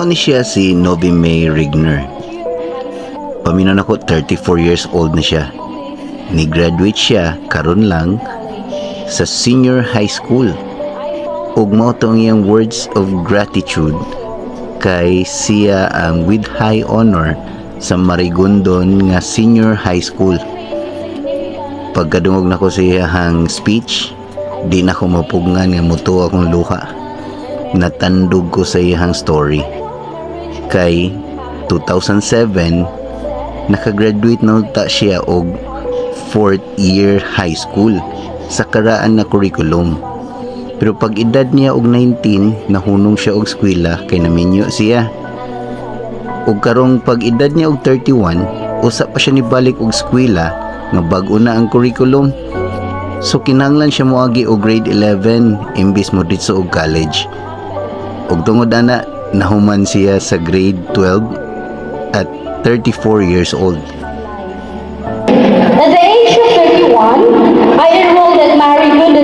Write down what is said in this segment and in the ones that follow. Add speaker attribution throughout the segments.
Speaker 1: Mao ni siya si Novi May Rigner. Paminon ako 34 years old na siya. Ni-graduate siya karon lang sa senior high school. Ug mao to ang iyang words of gratitude kay siya ang with high honor sa Marigondon nga senior high school. Pagkadungog nako sa iyahang speech, di na ko mapugngan nga muto akong luha. Natandog ko sa iyahang story. Kay 2007, nakagraduate na ta siya og fourth year high school sa karaan na curriculum. Pero pag edad niya og 19, nahunong siya og eskwela kay naminyo siya. Ug karong pag edad niya og 31, usa pa siya nibalik og eskwela nga bag-o na ang curriculum. So kinanglan siya moagi og grade 11 imbis mo ditso og college. Ug tungod ana nahuman siya sa grade 12 at 34 years old.
Speaker 2: At the age of 31, I enrolled at Marigold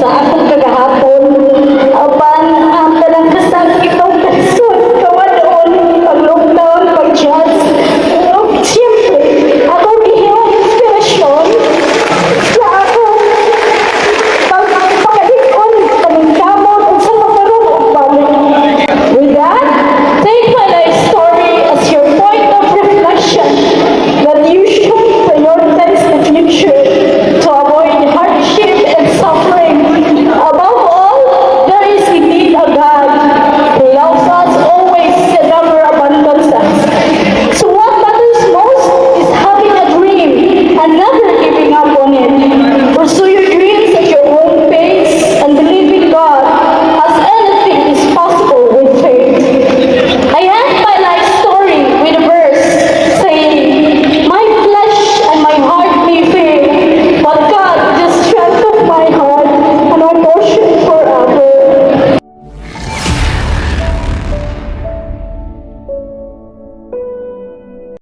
Speaker 2: Exato.